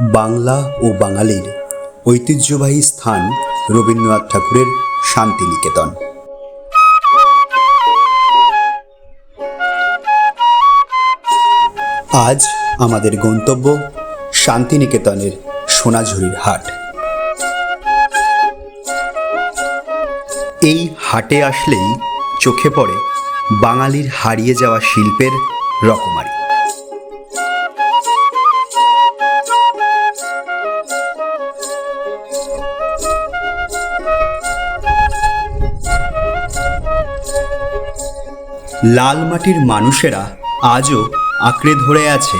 বাংলা ও বাঙালির ঐতিহ্যবাহী স্থান রবীন্দ্রনাথ ঠাকুরের শান্তিনিকেতন। আজ আমাদের গন্তব্য শান্তিনিকেতনের সোনাঝুরির হাট। এই হাটে আসলেই চোখে পড়ে বাঙালির হারিয়ে যাওয়া শিল্পের রকমারি। লাল মাটির মানুষেরা আজও আঁকড়ে ধরে আছে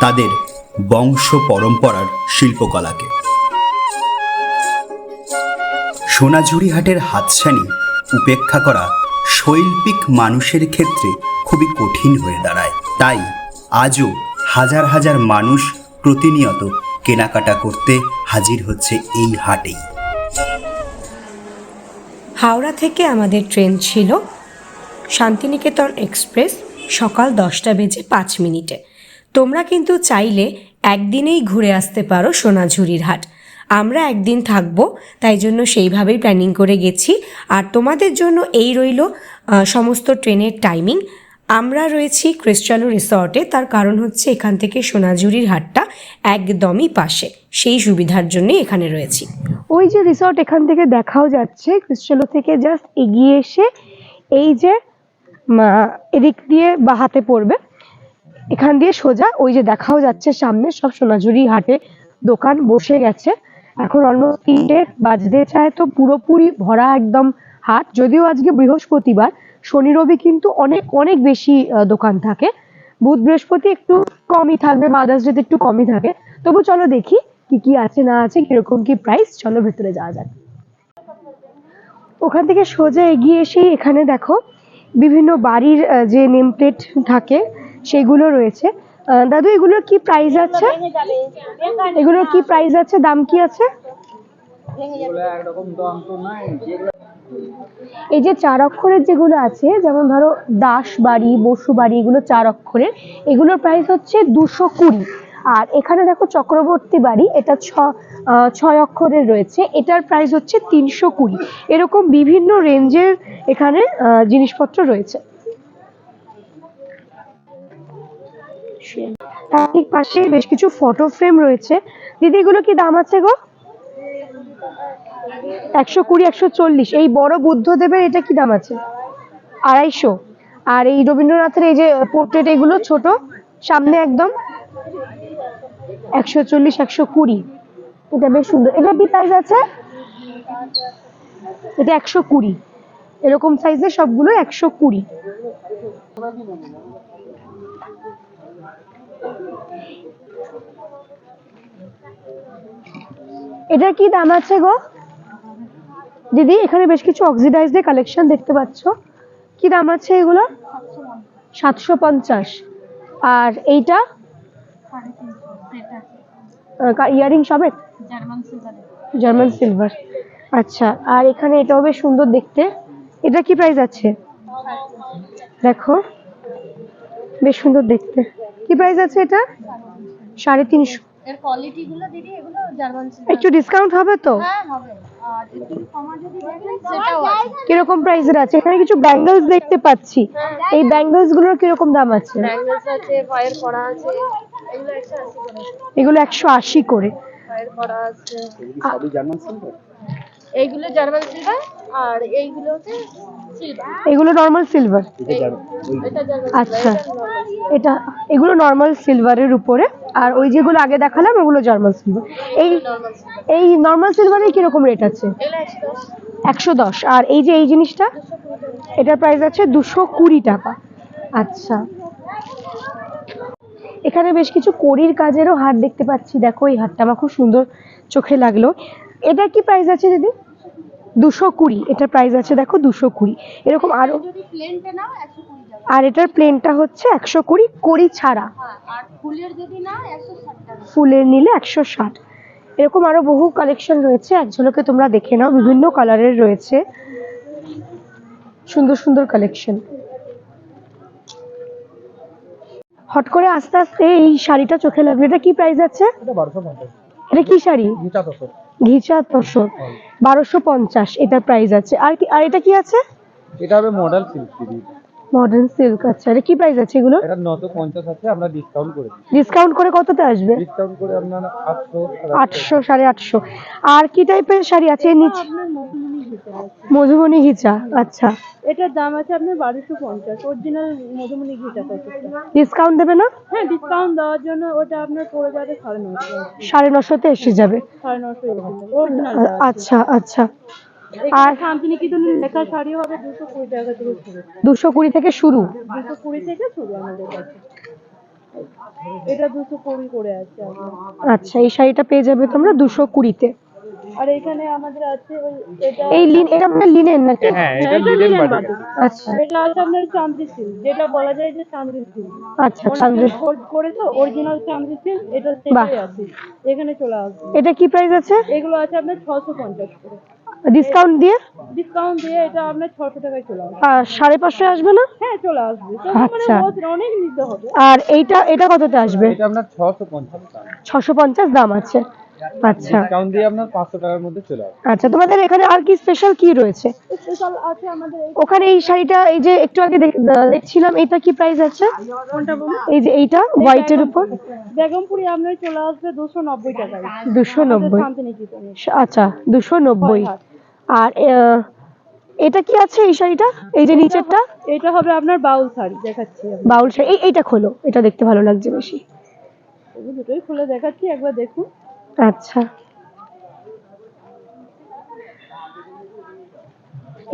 তাদের বংশ পরম্পরার শিল্পকলাকে। সোনাঝুরি হাটের হাতছানি উপেক্ষা করা শৈল্পিক মানুষের ক্ষেত্রে খুবই কঠিন হয়ে দাঁড়ায়। তাই আজও হাজার হাজার মানুষ প্রতিনিয়ত কেনাকাটা করতে হাজির হচ্ছে এই হাটেই। হাওড়া থেকে আমাদের ট্রেন ছিল শান্তিনিকেতন এক্সপ্রেস সকাল দশটা বেজে পাঁচ মিনিটে। তোমরা কিন্তু চাইলে একদিনেই ঘুরে আসতে পারো সোনাঝুরির হাট। আমরা একদিন থাকব, তাই জন্য সেইভাবেই প্ল্যানিং করে গেছি। আর তোমাদের জন্য এই রইল সমস্ত ট্রেনের টাইমিং আমরা রয়েছি ক্রিস্টালো রিসর্টে, তার কারণ হচ্ছে এখান থেকে সোনাঝুরির হাটটা একদমই পাশে। সেই সুবিধার জন্যই এখানে রয়েছি। ওই যে রিসর্ট এখান থেকে দেখাও যাচ্ছে ক্রিস্টালো থেকে জাস্ট এগিয়ে এসে এই যে এদিক দিয়ে বা হাতে পড়বে। এখান দিয়ে সোজা, ওই যে দেখাও যাচ্ছে সামনে, সব সোনাঝুরি হাটে দোকান বসে গেছে। এখন অন্য তিনটে বাজতে চায়, তো পুরোপুরি ভরা একদম হাট। যদিও আজকে বৃহস্পতিবার, শনি রবি কিন্তু অনেক অনেক বেশি দোকান থাকে। বুধ বৃহস্পতি একটু কমই থাকবে, মাদার্স ডেতে একটু কমই থাকে। তবু চলো দেখি কি কি আছে, না আছে, কীরকম কি প্রাইস চলো ভেতরে যাওয়া যাক। ওখান থেকে সোজা এগিয়ে এসেই এখানে দেখো বিভিন্ন বাড়ির যে নেম প্লেট থাকে, সেগুলো রয়েছে। দাদু, এগুলোর কি প্রাইস আছে? এগুলোর কি প্রাইস আছে? দাম কি আছে? এই যে চার অক্ষরের যেগুলো আছে, যেমন ধরো দাস বাড়ি, বসু বাড়ি, এগুলো চার অক্ষরের, এগুলোর প্রাইস হচ্ছে দুশো কুড়ি। আর এখানে দেখো চক্রবর্তী বাড়ি, এটা ছ ছয় অক্ষরের রয়েছে। এটার প্রাইস হচ্ছে তিনশো কুড়ি। এরকম বিভিন্ন রেঞ্জের এখানে জিনিসপত্র রয়েছে। তার ঠিক পাশে বেশ কিছু ফটো ফ্রেম রয়েছে। দিদি, এগুলো কি দাম আছে গো? একশো কুড়ি, একশো চল্লিশ। এই বড় বুদ্ধদেবের এটা কি দাম আছে? আড়াইশো। আর এই রবীন্দ্রনাথের এই যে পোর্ট্রেট এগুলো ছোট, সামনে একদম একশো চল্লিশ, একশো কুড়ি। এটা বেশ সুন্দর। এটা কি প্রাইস আছে? এটা একশো কুড়ি। এরকম সাইজের সবগুলো একশো কুড়ি। এটার কি দাম আছে গো? দিদি এখানে বেশ কিছু অক্সিডাইজড কালেকশন দেখতে পাচ্ছ। কি দাম আছে এগুলো? সাতশো পঞ্চাশ। আর এইটা? ইয়ারিং সবে জার্মান সিলভার আচ্ছা আর এখানে এটাও বেশ সুন্দর দেখতে। এটা কি প্রাইস আছে? দেখো। বেশ সুন্দর দেখতে। কি প্রাইস আছে এটা? সাড়ে তিনশো। একটু ডিসকাউন্ট হবে তো? হ্যাঁ হবে। কীরকম প্রাইসের আছে? এখানে কিছু ব্যাঙ্গেলস দেখতে পাচ্ছি। এই ব্যাঙ্গেলসগুলোর কীরকম দাম আছে? এগুলো একশো আশি করে। আশি করে আছে। এইগুলো জার্মান সিলভার আর এইগুলো হচ্ছে সিলভার এগুলো নর্মাল সিলভার আচ্ছা। এটা এগুলো নর্মাল সিলভারের উপরে। আর ওই যেগুলো আগে দেখালাম ওগুলো জার্মান সিলভার এই নর্মাল সিলভার এই নর্মাল সিলভারের কীরকম রেট আছে? একশো দশ। আর এই যে এই জিনিসটা এটার প্রাইস আছে দুশো কুড়ি টাকা। আচ্ছা। এখানে বেশ কিছু কড়ির কাজেরও হাট দেখতে পাচ্ছি। দেখো এই হাটটা আমার খুব সুন্দর চোখে লাগল। এটা কি প্রাইস আছে দিদি? দুশো কুড়ি। এটার প্রাইস আছে দেখো দুশো কুড়ি। এরকম আরও আর এটার প্লেনটা হচ্ছে একশো কুড়ি কড়ি ছাড়া। হ্যাঁ ফুলের নিলে একশো ষাট। এরকম আরও বহু কালেকশন রয়েছে। এক ঝলকে তোমরা দেখে নাও বিভিন্ন কালারের রয়েছে। সুন্দর সুন্দর কালেকশন হট করে আস্তে আস্তে এই শাড়িটা চোখে লাগল। এটা কি প্রাইস আছে? এটা কি শাড়ি? ঘিচা তোষক বারোশো পঞ্চাশ এটার প্রাইস আছে। আর কি আর এটা কি আছে? এটা হবে মডেল সিল্ক মডার্ন সিল্ক আচ্ছা। এটা কি প্রাইস আছে এগুলো? এটা নশো পঞ্চাশ আছে আমরা ডিসকাউন্ট করে দিই ডিসকাউন্ট করে কততে আসবে? ডিসকাউন্ট করে আপনার আটশো আটশো। সাড়ে আটশো। আর কি টাইপের শাড়ি আছে? নিচে মধুমণি ঘিচা হিচা আচ্ছা। এটার দাম আছে আপনার বারোশো পঞ্চাশ অরিজিনাল মধুমণি ঘিচা ডিসকাউন্ট দেবে না? হ্যাঁ ডিসকাউন্ট দেওয়ার জন্য ওটা আপনার পড়ে যাবে সাড়ে নশো সাড়ে নশোতে এসে যাবে। সাড়ে নশো আচ্ছা আচ্ছা। আর আর- শান্তিনিকেতনের লেখা শাড়ি হবে দুশো কুড়ি টাকা থেকে শুরু। দুশো কুড়ি থেকে শুরু? দুশো কুড়ি থেকে শুরু আমাদের কাছে। এটা দুশো কুড়ি করে আছে। আচ্ছা এই শাড়িটা পেয়ে যাবে তোমরা দুশো কুড়িতে। আর এখানে আমাদের আছে ওই এটা এই লিন এটা আপনার লিনেন নাকি? হ্যাঁ হ্যাঁ, এটা বাটিক। আচ্ছা। এটা আছে আপনার চান্দ্রি সিল্ক যেটা বলা যায় যে চান্দ্রি সিল্ক আচ্ছা চান্দ্র করে তো অরিজিনাল চান্দ্রি সিল্ক এটা সেটাই আছে। এখানে চলে আসবে। এটা কি প্রাইস আছে? এগুলো আছে আপনার ছশো পঞ্চাশ করে। ডিসকাউন্ট দিয়ে? ডিসকাউন্ট দিয়ে এটা আপনার ছশো টাকায় চলে আসবে। সাড়ে পাঁচশো আসবে না? হ্যাঁ চলে আসবে। আচ্ছা। মানে অনেক নিতে হবে। আর এইটা এটা কততে আসবে? এটা আপনার ছশো পঞ্চাশ ছশো পঞ্চাশ দাম আছে। আচ্ছা। ডিসকাউন্ট দিয়ে আপনার পাঁচশো টাকার মধ্যে চলে আসবে। আচ্ছা তোমাদের এখানে আর কি স্পেশাল কি রয়েছে? স্পেশাল আছে আমাদের ওখানে এই শাড়িটা এই যে একটু আগে আহ, দেখছিলাম এটা কি প্রাইস আছে? এই যে এইটা হোয়াইটের উপর? বেগমপুরি আপনার চলে আসবে দুশো নব্বই টাকায়। দুশো নব্বই। শান্তিনিকেতনে। আচ্ছা দুশো নব্বই। হয়। আর এটা কি আছে এই শাড়িটা? এই যে নিচেরটা? এটা হবে আপনার বাউল শাড়ি দেখাচ্ছি বাউল শাড়ি। এইটা খোলো এটা দেখতে ভালো লাগছে বেশি। দুটোই খুলে দেখাচ্ছি একবার দেখুন। আচ্ছা।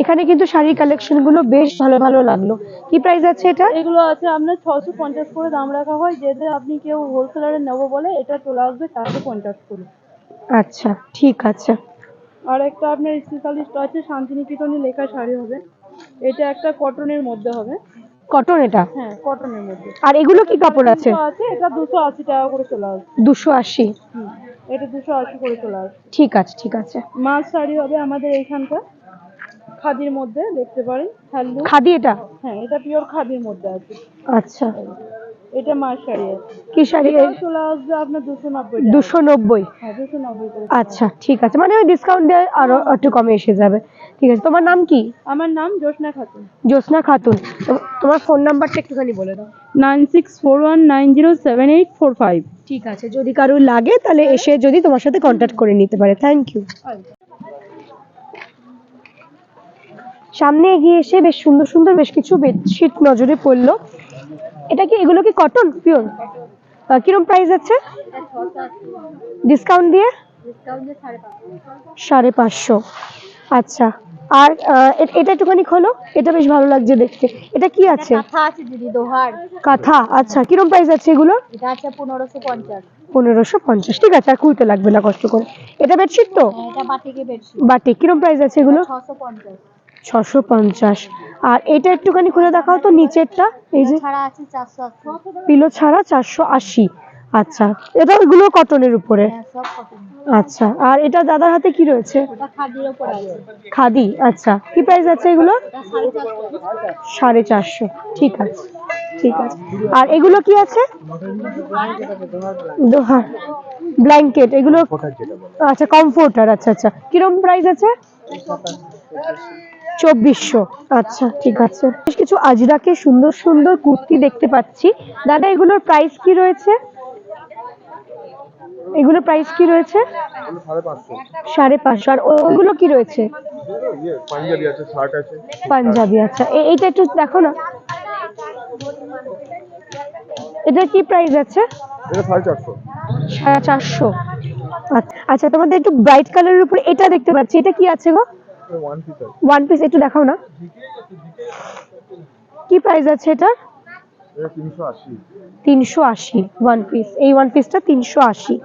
এখানে কিন্তু শাড়ির কালেকশনগুলো বেশ ভালো ভালো লাগল। কি প্রাইস আছে এটা? এগুলো আছে আপনার ছশো পঞ্চাশ করে দাম রাখা হয়। যেটা আপনি কেউ হোলসেলারে নেব বলে এটা চলে আসবে চারশো পঞ্চাশ করে। আচ্ছা ঠিক আছে। আর একটা আপনার স্পেশালিস্ট আছে শান্তিনিকেতনে লেখা শাড়ি হবে। এটা একটা কটনের মধ্যে হবে। কটন এটা? হ্যাঁ কটনের মধ্যে। আর এগুলো কি কাপড় আছে এটা দুশো আশি টাকা করে চলে আসবে। দুশো আশি। হুম, এটা দুশো আশি করে চলে আসবে ঠিক আছে ঠিক আছে। মাল শাড়ি হবে আমাদের এইখানকার খাদির মধ্যে দেখতে পারেন খাদি এটা? হ্যাঁ এটা পিওর খাদির মধ্যে আছে। আচ্ছা। এটা মাছ শাড়ি কি শাড়ি চলে আসবে আপনার দুশো নব্বই দুশো নব্বই। হ্যাঁ দুশো নব্বই আচ্ছা ঠিক আছে। মানে ওই ডিসকাউন্ট দিয়ে আরও একটু কমে এসে যাবে। ঠিক আছে তোমার নাম কি? আমার নাম জোসনা খাতুন। জ্যোৎস্না খাতুন। তোমার ফোন নাম্বারটা একটুখানি বলে দাও। Nine six four one nine zero seven eight four five. ঠিক আছে যদি কারোর লাগে তাহলে এসে যদি তোমার সাথে কন্ট্যাক্ট করে নিতে পারে। থ্যাংক ইউ সামনে এগিয়ে এসে বেশ সুন্দর সুন্দর বেশ কিছু বেডশিট নজরে পড়ল। এটা কি এগুলো কি কটন পিওর কিরম প্রাইস আছে ডিসকাউন্ট দিয়ে? সাড়ে পাঁচশো। আচ্ছা। আর এটা একটুখানি খোলো। এটা বেশ ভালো লাগছে দেখতে। এটা কি আছে? কাঁথা আচ্ছা। কিরম প্রাইস আছে এগুলো? পনেরোশো পঞ্চাশ। পনেরোশো পঞ্চাশ। ঠিক আছে আর খুলতে লাগবে না কষ্ট করে। এটা বেডশিট তো? এটা বাটি। কিরম প্রাইস আছে এগুলো? ছশো পঞ্চাশ। আর এটা একটুখানি খুলে দেখাও তো নিচেরটা এই যে। পিলো ছাড়া চারশো আশি। আচ্ছা এটা ওইগুলো কটনের উপরে? হ্যাঁ সব কটন আচ্ছা আর এটা দাদার হাতে কি রয়েছে? খাদি আচ্ছা। কি প্রাইস আছে এগুলো? সাড়ে চারশো। সাড়ে চারশো ঠিক আছে ঠিক আছে। আর এগুলো কি আছে? দোহার ব্ল্যাঙ্কেট এগুলো আচ্ছা কমফোর্টার আচ্ছা আচ্ছা। কিরম প্রাইস আছে? চব্বিশশো। আচ্ছা ঠিক আছে। বেশ কিছু আজরাকে সুন্দর সুন্দর কুর্তি দেখতে পাচ্ছি। দাদা, এগুলোর প্রাইস কি রয়েছে? এগুলোর প্রাইস কি রয়েছে? সাড়ে পাঁচশো। আর ওগুলো কি রয়েছে? পাঞ্জাবি আচ্ছা। এইটা একটু দেখো না। এটা কি প্রাইস আছে? সাড়ে চারশো। আচ্ছা- আচ্ছা তোমাদের একটু ব্রাইট কালারের উপরে এটা দেখতে পাচ্ছি। এটা কি আছে গো? ওয়ান পিস একটু দেখাও না। কি প্রাইস আছে এটা তিনশো আশি। ওয়ান পিস এই ওয়ান পিসটা তিনশো আশি।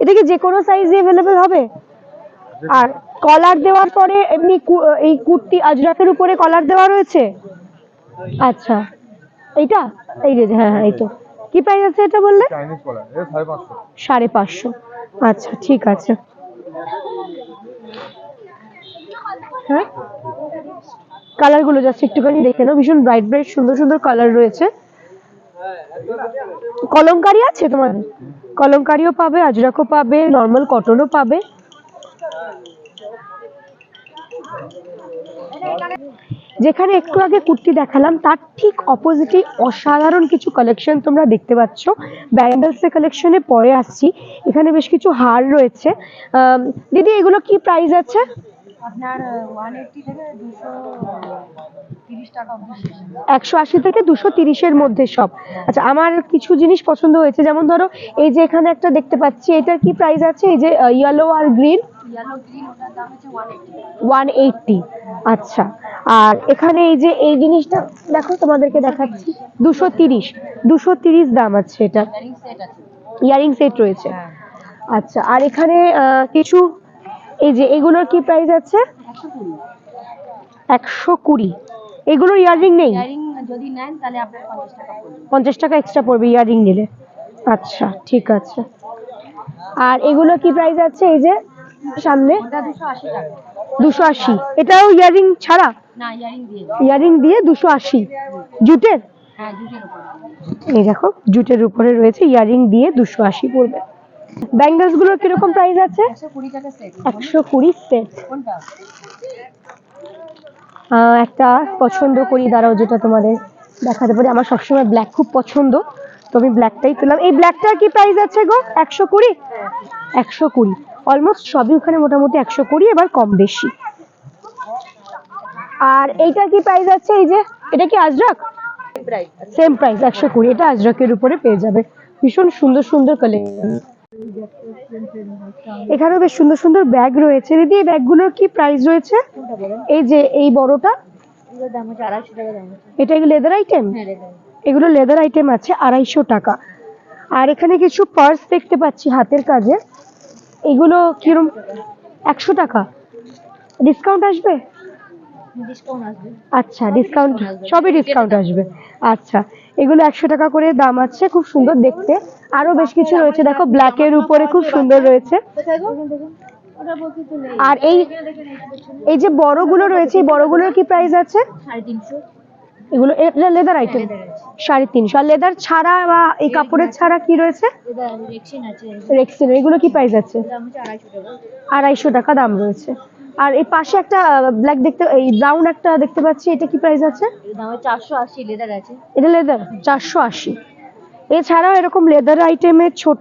এটা কি যে কোনো সাইজে অ্যাভেলেবেল হবে আর কলার দেওয়ার পরে এমনি এই কুর্তি আজরাকের উপরে কলার দেওয়া রয়েছে? আচ্ছা। এইটা? এই যে হ্যাঁ হ্যাঁ এই তো। কি প্রাইস আছে এটা বললে? সাড়ে পাঁচশো। আচ্ছা ঠিক আছে। হ্যাঁ? কালারগুলো জাস্ট একটুখানি দেখে নাও। ভীষণ ব্রাইট ব্রাইট সুন্দর সুন্দর কালার রয়েছে। কলমকারি আছে তোমাদের কলমকারিও পাবে আজরাকও পাবে নর্মাল কটনও পাবে। যেখানে একটু আগে কুর্তি দেখালাম, তার ঠিক অপোজিটে অসাধারণ কিছু কালেকশন তোমরা দেখতে পাচ্ছ। ব্যান্ডেলসের কালেকশনে পরে আসছি। এখানে বেশ কিছু হার রয়েছে। দিদি, এগুলো কি প্রাইস আছে? আপনার ওয়ান এইটটি থেকে দুশো তিরিশ টাকা অবধি শেষ একশো আশি থেকে দুশো তিরিশের মধ্যে সব। আচ্ছা আমার কিছু জিনিস পছন্দ হয়েছে। যেমন ধরো এই যে এখানে একটা দেখতে পাচ্ছি এটার কি প্রাইস আছে? এই যে ইয়েলো আর গ্রিন ইয়েলো গ্রিন ওটার দাম হচ্ছে ওয়ান এইটটি ওয়ান এইটটি আচ্ছা আর এখানে এই যে এই জিনিসটা দেখো তোমাদেরকে দেখাচ্ছি। দুশো তিরিশ। দুশো তিরিশ দাম আছে এটা। ইয়ারিং সেট আছে। ইয়ারিং সেট রয়েছে। হ্যাঁ। আচ্ছা আর এখানে কিছু এই যে এগুলোর কি প্রাইস আছে? একশো কুড়ি। একশো কুড়ি এগুলোর ইয়ারিং নেই? ইয়ারিং যদি নেন তাহলে আপনার পঞ্চাশ টাকা পড়বে। পঞ্চাশ টাকা এক্সট্রা পড়বে ইয়ারিং নিলে। আচ্ছা ঠিক আছে। আর এগুলো কি প্রাইস আছে এই যে সামনে? দুশো আশি এটাও ইয়ারিং ছাড়া? না ইয়ারিং দিয়ে ইয়ারিং দিয়ে দুশো আশি। জুটের? হ্যাঁ জুটের উপর। এই দেখো জুটের উপরে রয়েছে ইয়ারিং দিয়ে দুশো আশি পড়বে। ব্যাঙ্গলসগুলোর কীরকম প্রাইস আছে? একশো কুড়ি সেট একটা পছন্দ করি দাঁড়াও যেটা তোমাদের দেখাতে পারি। আমার সবসময় ব্ল্যাক খুব পছন্দ তো আমি ব্ল্যাকটাই তুললাম এই ব্ল্যাকটার কি প্রাইস আছে গো? একশো কুড়ি? একশো কুড়ি। অলমোস্ট সবই ওখানে মোটামুটি একশো কুড়ি এবার কম বেশি। আর এইটার কি প্রাইস আছে? এই যে এটা কি আজরাক? সেম প্রাইস একশো কুড়ি। এটা আজরাকের উপরে পেয়ে যাবে। ভীষণ সুন্দর সুন্দর কালেকশন এখানেও বেশ সুন্দর সুন্দর ব্যাগ রয়েছে। দিদি, এই ব্যাগগুলোর কি প্রাইস রয়েছে? এই যে এই বড়টা, এটা লেদার আইটেম এগুলো লেদার আইটেম আছে, আড়াইশো টাকা। আর এখানে কিছু পার্স দেখতে পাচ্ছি হাতের কাজে। এগুলো কিরম? একশো টাকা। ডিসকাউন্ট আসবে? আচ্ছা ডিসকাউন্ট সবই ডিসকাউন্ট আসবে। আচ্ছা এগুলো একশো টাকা করে দাম আছে, খুব সুন্দর দেখতে। আরও বেশ কিছু রয়েছে। দেখো ব্ল্যাকের উপরে খুব সুন্দর রয়েছে। আর এই এই যে বড়গুলো রয়েছে এই বড়গুলোর কি প্রাইস আছে? এগুলো লেদার আইটেম সাড়ে তিনশো। আর লেদার ছাড়া বা এই কাপড়ের ছাড়া কি রয়েছে? রেক্সিন এগুলো কি প্রাইস আছে? আড়াইশো টাকা। দাম রয়েছে। আর এই পাশে একটা ব্ল্যাক দেখতে এই ব্রাউন একটা দেখতে পাচ্ছি এটা কি প্রাইস আছে? এর চারশো আশি লেদার আছে। এটা লেদার চারশো আশি। এছাড়াও এরকম লেদার আইটেমের ছোট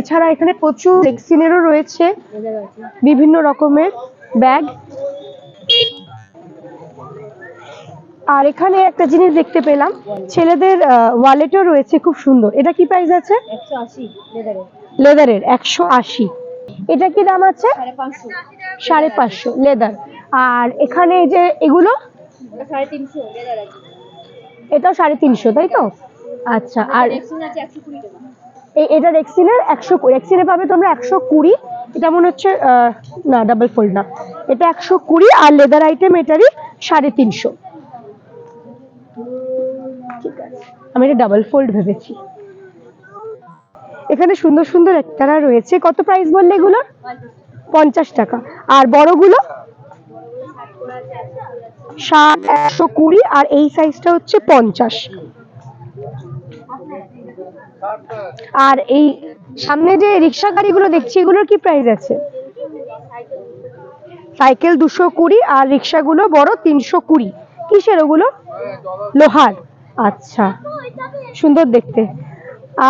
এছাড়া এখানে প্রচুর রেক্সিনেরও রয়েছে। বিভিন্ন রকমের ব্যাগ আর এখানে একটা জিনিস দেখতে পেলাম ছেলেদের ওয়ালেটও রয়েছে খুব সুন্দর। এটা কি প্রাইস আছে? লেদারের একশো আশি। এটা কি দাম আছে? সাড়ে পাঁচশো। লেদার আর এখানে যে এগুলো? এটা সাড়ে তিনশো এটাও সাড়ে তিনশো তাই তো? আচ্ছা আর এই এটা রেক্সিনের একশো কুড়ি রেক্সিনে পাবে তোমরা একশো কুড়ি। এটা মনে হচ্ছে না ডাবল ফোল্ড না। এটা একশো কুড়ি আর লেদার আইটেম এটারই সাড়ে তিনশো। ঠিক আছে। আমি এটা ডাবল ফোল্ড ভেবেছি। এখানে সুন্দর সুন্দর একতারা রয়েছে। কত প্রাইস বললে এগুলো? পঞ্চাশ টাকা। আর বড়গুলো? ষাট একশো কুড়ি। আর এই সাইজটা হচ্ছে পঞ্চাশ। আর এই সামনে যে রিক্সা গাড়িগুলো দেখছি, এগুলোর কি প্রাইস আছে? সাইকেল দুশো কুড়ি আর রিক্সাগুলো বড় তিনশো কুড়ি। কিসের ওগুলো? লোহার। আচ্ছা সুন্দর দেখতে।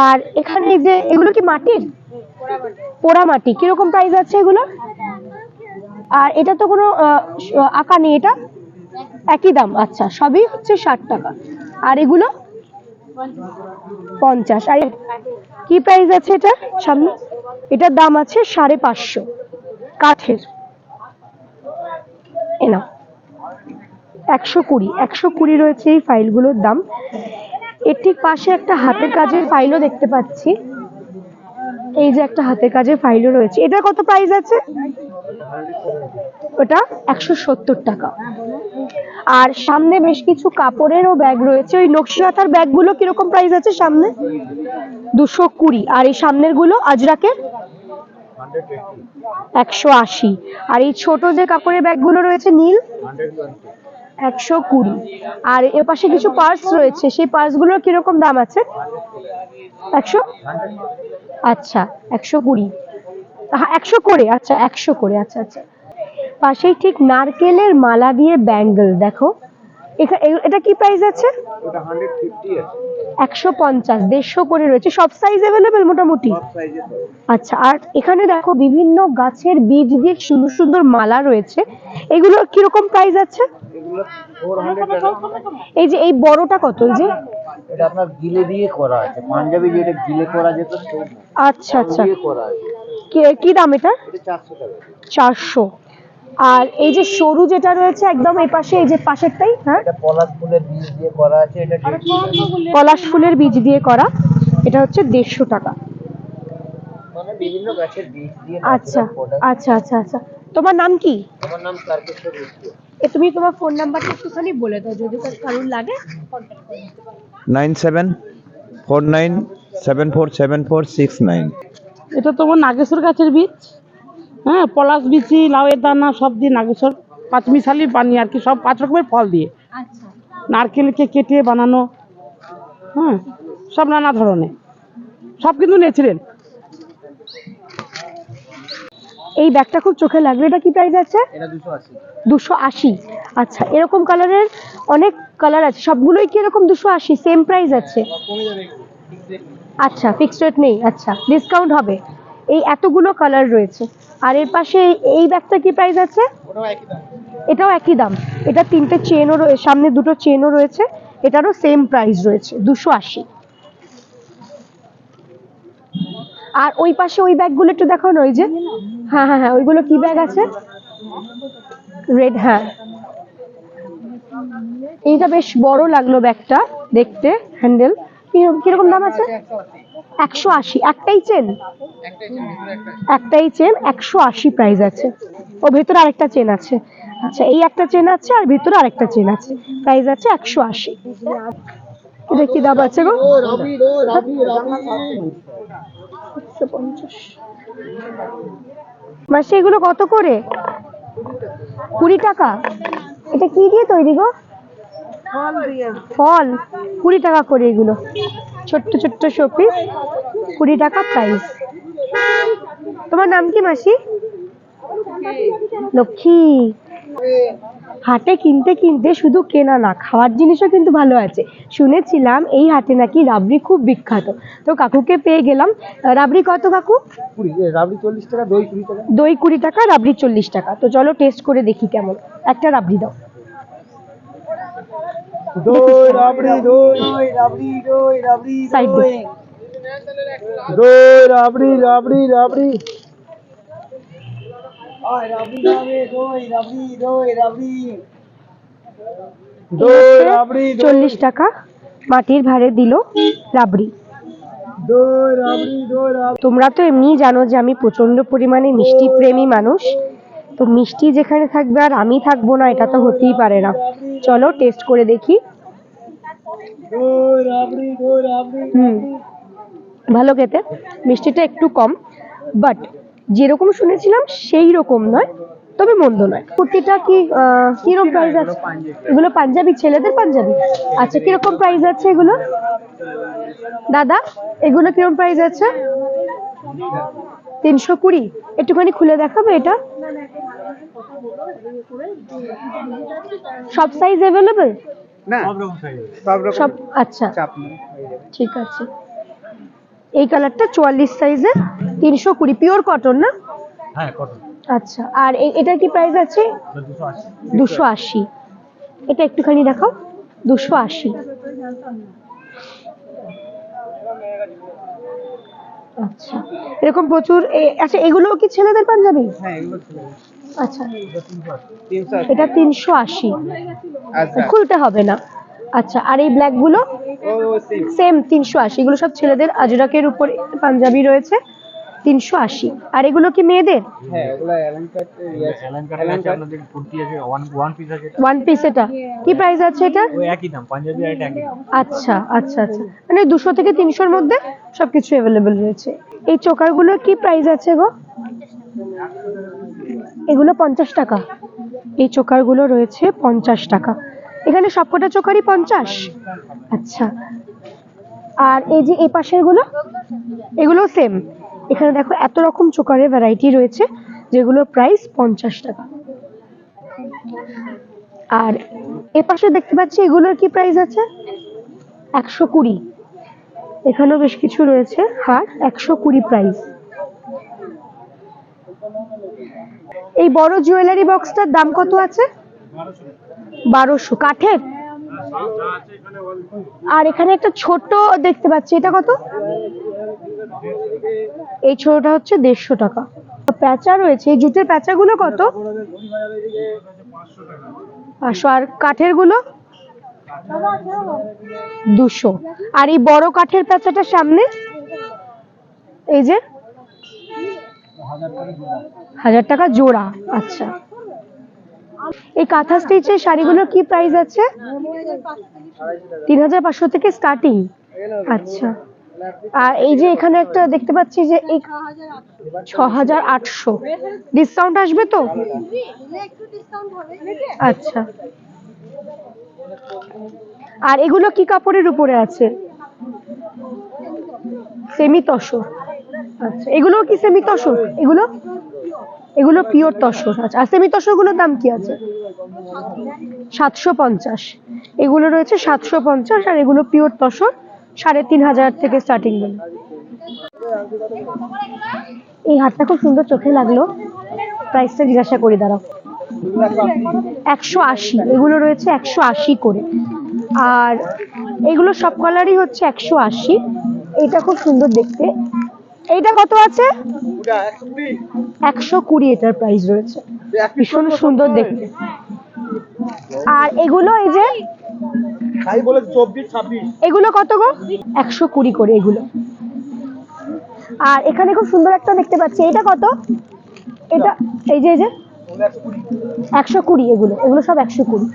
আর এখানে যে, এগুলো কি মাটির? পোড়া মাটি কীরকম প্রাইস আছে এগুলো? আর এটা তো কোনো আঁকা নেই এটা? একই দাম। আচ্ছা সবই হচ্ছে ষাট টাকা। আর এগুলো? পঞ্চাশ। আর কি প্রাইস আছে এটা? সামনে? এটার দাম আছে সাড়ে পাঁচশো। কাঠের। এ নাও। একশো কুড়ি। একশো কুড়ি রয়েছে এই ফাইলগুলোর দাম। এর ঠিক পাশে একটা হাতের কাজের ফাইলও দেখতে পাচ্ছি। এই যে একটা হাতের কাজের ফাইলও রয়েছে। এটার কত প্রাইস আছে? ওটা একশো সত্তর টাকা। আর সামনে বেশ কিছু কাপড়েরও ব্যাগ রয়েছে। ওই নকশিকাঁথার ব্যাগগুলো কীরকম প্রাইস আছে সামনে? দুশো কুড়ি। আর এই সামনেরগুলো আজরাকের? একশো আশি। আর এই ছোট যে কাপড়ের ব্যাগগুলো রয়েছে নীল? একশো কুড়ি। আর এর পাশে কিছু পার্স রয়েছে। সেই পার্সগুলোর কীরকম দাম আছে? একশো? আচ্ছা একশো কুড়ি। হ্যাঁ একশো করে। আচ্ছা একশো করে। আচ্ছা আচ্ছা। পাশেই ঠিক নারকেলের মালা দিয়ে ব্যাঙ্গেল দেখো। এটা কি প্রাইস আছে? একশো পঞ্চাশ দেড়শো করে রয়েছে। সব সাইজ অ্যাভেলেবেল মোটামুটি? আচ্ছা আর এখানে দেখো বিভিন্ন গাছের বীজ দিয়ে সুন্দর সুন্দর মালা রয়েছে। এগুলোর কীরকম প্রাইস আছে? এগুলো এই যে এই বড়টা কত এই যে? এটা আপনার গিলে দিয়ে করা আছে। পাঞ্জাবি যেটা গিলে করা যেত আচ্ছা আচ্ছা। কি- কি দাম এটা চারশো। আর এই যে সরু যেটা রয়েছে একদম এই পাশে এই যে পাশেরটাই হ্যাঁ? এটা পলাশ ফুলের বীজ দিয়ে করা আছে এটা পলাশ ফুলের বীজ দিয়ে করা এটা হচ্ছে দেড়শো টাকা। মানে বিভিন্ন গাছের বীজ দিয়ে আচ্ছা আচ্ছা আচ্ছা আচ্ছা। তোমার নাম কি? আমার নাম তারকেশ্বর এ তুমি তোমার ফোন নাম্বারটা একটুখানি বলে দাও যদি কারোর লাগে nine seven four nine seven four seven four six nine. এটা তোমার নাগেশ্বর গাছের বীজ? হ্যাঁ পলাশ বিচি লাউয়ের দানা সব দিয়ে নাগেশ্বর পাঁচমিশালি পানি আর কি সব পাঁচ রকমের ফল দিয়ে। নারকেলকে কেটে বানানো হ্যাঁ সব নানা ধরনের। সব কিন্তু ন্যাচারাল এই ব্যাগটা খুব চোখে লাগবে এটা কি প্রাইস আছে? দুশো আশি। দুশো আশি। আচ্ছা এরকম কালারের অনেক কালার আছে সবগুলোই কি এরকম দুশো আশি সেম প্রাইস আছে? আচ্ছা ফিক্সড রেট নেই আচ্ছা ডিসকাউন্ট হবে। এই এতগুলো কালার রয়েছে। আর এর পাশে এই ব্যাগটা কি প্রাইস আছে? এটাও একই দাম। এটা তিনটে চেনও রয়েছে সামনে দুটো চেনও রয়েছে। এটারও সেম প্রাইস রয়েছে দুশো আশি। আর ওই পাশে ওই ব্যাগগুলো একটু দেখো না ওই যে? হ্যাঁ হ্যাঁ হ্যাঁ ওইগুলো কি ব্যাগ আছে? রেড হ্যাঁ। এইটা বেশ বড় লাগল ব্যাগটা দেখতে হ্যান্ডেল কীরকম দাম আছে? একশো আশি একটাই চেন একটাই চেন একশো আশি প্রাইস আছে। ও ভেতরে আরেকটা চেন আছে। আচ্ছা এই একটা চেন আছে আর ভিতরে আরেকটা চেন আছে। প্রাইস আছে একশো আশি। এটা কি দাম আছে গো? একশো পঞ্চাশ। মাসে এগুলো কত করে? কুড়ি টাকা? এটা কি দিয়ে তৈরি গো? ফল। কুড়ি টাকা করে এগুলো। ছোট্ট ছোট্ট শোপিস কুড়ি টাকা প্রাইস তোমার নাম কি মাসি? লক্ষ্মী। হাটে কিনতে কিনতে শুধু কেনা না খাওয়ার জিনিসও কিন্তু ভালো আছে। শুনেছিলাম এই হাটে নাকি রাবড়ি খুব বিখ্যাত। তো কাকুকে পেয়ে গেলাম। রাবড়ি কত কাকু? রাবড়ি চল্লিশ টাকা দই কুড়ি টাকা। দই কুড়ি টাকা রাবড়ি চল্লিশ টাকা। তো চলো টেস্ট করে দেখি কেমন। একটা রাবড়ি দাও। দই রাবড়ি দই রাবড়ি দই রাবড়ি সাইড দই। রাবড়ি রাবড়ি রাবড়ি। আয় রাবড়ি দই রাবড়ি দই রাবড়ি। দই রাবড়ি চল্লিশ টাকা মাটির ভাড়ে দিল রাবড়ি। তোমরা তো এমনি জানো যে আমি প্রচণ্ড পরিমাণে মিষ্টি প্রেমী মানুষ। তো মিষ্টি যেখানে থাকবে আর আমি থাকব না, এটা তো হতেই পারে না। চলো টেস্ট করে দেখি। হুম, ভালো খেতে। মিষ্টিটা একটু কম বাট যেরকম শুনেছিলাম সেই রকম নয়, তবে মন্দ নয়। কুর্তিটা কি কীরকম প্রাইস আছে? এগুলো পাঞ্জাবি, ছেলেদের পাঞ্জাবি? আচ্ছা কীরকম প্রাইস আছে এগুলো? দাদা, এগুলো কীরকম প্রাইস আছে? তিনশো কুড়ি। একটুখানি খুলে দেখাবে এটা? সব সাইজ অ্যাভেলেবেল না। সব রকম সব আচ্ছা। চাপ নেই। ঠিক আছে। এই কালারটা চুয়াল্লিশ সাইজের তিনশো কুড়ি। পিওর কটন না? হ্যাঁ কটন আচ্ছা। আর এ- এটার কি প্রাইস আছে? দুশো আশি দুশো আশি। এটা একটুখানি দেখাও। দুশো আশি। আচ্ছা। এরকম প্রচুর এ- আচ্ছা এগুলো কি ছেলেদের পাঞ্জাবি? হ্যাঁ এগুলো আচ্ছা। এটা তিনশো আশি। আচ্ছা। খুলতে হবে না। আচ্ছা আর এই ব্ল্যাকগুলো? ও সেম সেম তিনশো আশি। এগুলো সব ছেলেদের। আজরাকের উপর পাঞ্জাবি রয়েছে তিনশো আশি। আর এগুলো কি মেয়েদের? হ্যাঁ ওয়ান পিস আছে ওয়ান পিস এটা। কি প্রাইস আছে এটা? আচ্ছা আচ্ছা আচ্ছা। মানে দুশো থেকে তিনশোর মধ্যে? সবকিছু অ্যাভেলেবেল রয়েছে। এই চোকারগুলোর কি প্রাইস আছে গো? এগুলো পঞ্চাশ টাকা। এই চোকারগুলো রয়েছে পঞ্চাশ টাকা। এখানে সবকটা চোকারই পঞ্চাশ? আচ্ছা। আর এই যে এই পাশেরগুলো এগুলো সেম এখানে দেখো এত রকম চোকারের ভ্যারাইটি রয়েছে, যেগুলোর প্রাইস পঞ্চাশ টাকা। আর এ পাশে দেখতে পাচ্ছি এগুলোর কি প্রাইস আছে? একশো কুড়ি। এখানেও বেশ কিছু রয়েছে হার একশো কুড়ি প্রাইস এই বড় জুয়েলারি বক্সটার দাম কত আছে? বারোশো। কাঠের? আর এখানে একটা ছোট দেখতে পাচ্ছি, এটা কত? এই ছোটটা হচ্ছে দেড়শো টাকা। প্যাঁচা রয়েছে, এই জুটের প্যাঁচাগুলো কত? পাঁচশো। আর কাঠেরগুলো দুশো। আর এই বড় কাঠের প্যাঁচাটার সামনে? এই যে? হাজার টাকা জোড়া। আচ্ছা। এই কাঁথা স্টিচের শাড়িগুলোর কি প্রাইস আছে? তিন হাজার পাঁচশো থেকে স্টার্টিং আচ্ছা। আর এই যে এখানে একটা দেখতে পাচ্ছি যে এই ছ হাজার আটশো। ডিসকাউন্ট আসবে তো? আচ্ছা। আর এগুলো কি কাপড়ের উপরে আছে? সেমি তসর আচ্ছা এগুলো কি সেমি তসর এগুলো? এগুলো পিওর তসর। আচ্ছা আর সেমি তসরগুলোর দাম কি আছে? সাতশো পঞ্চাশ। এগুলো রয়েছে সাতশো পঞ্চাশ আর এগুলো পিওর তসর, সাড়ে তিন হাজার থেকে স্টার্টিংগুলো এই হারটা খুব সুন্দর চোখে লাগল। প্রাইসটা জিজ্ঞাসা করি, দাঁড়াও। একশো আশি, এগুলো রয়েছে একশো আশি করে। আর এগুলো সব কালারই হচ্ছে একশো আশি। এটা খুব সুন্দর দেখতে। এইটা কত আছে? একশো কুড়ি এটার প্রাইস রয়েছে। ভীষণ সুন্দর দেখতে। আর এগুলো এই যে, এগুলো কত গো? একশো কুড়ি করে এগুলো। আর এখানে খুব সুন্দর একটা দেখতে পাচ্ছি। এটা কত? এটা, এই যে এই যে একশো কুড়ি। এগুলো এগুলো সব একশো কুড়ি।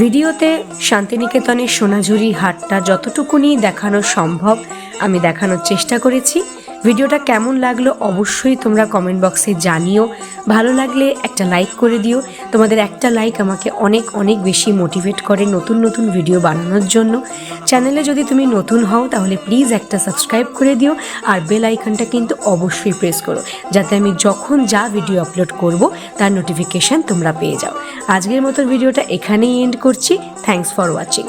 ভিডিওতে শান্তিনিকেতনের সোনাঝুরি হাটটা যতটুকুনি দেখানো সম্ভব আমি দেখানোর চেষ্টা করেছি। ভিডিওটা কেমন লাগল অবশ্যই তোমরা কমেন্ট বক্সে জানিও। ভালো লাগলে একটা লাইক করে দিও। তোমাদের একটা লাইক আমাকে অনেক অনেক বেশি মোটিভেট করে নতুন নতুন ভিডিও বানানোর জন্য। চ্যানেলে যদি তুমি নতুন হও, তাহলে প্লিজ একটা সাবস্ক্রাইব করে দিও। আর বেল আইকনটা কিন্তু অবশ্যই প্রেস করো, যাতে আমি যখন যা ভিডিও আপলোড করব, তার নোটিফিকেশান তোমরা পেয়ে যাও। আজকের মতো ভিডিওটা এখানেই এন্ড করছি। Thanks for watching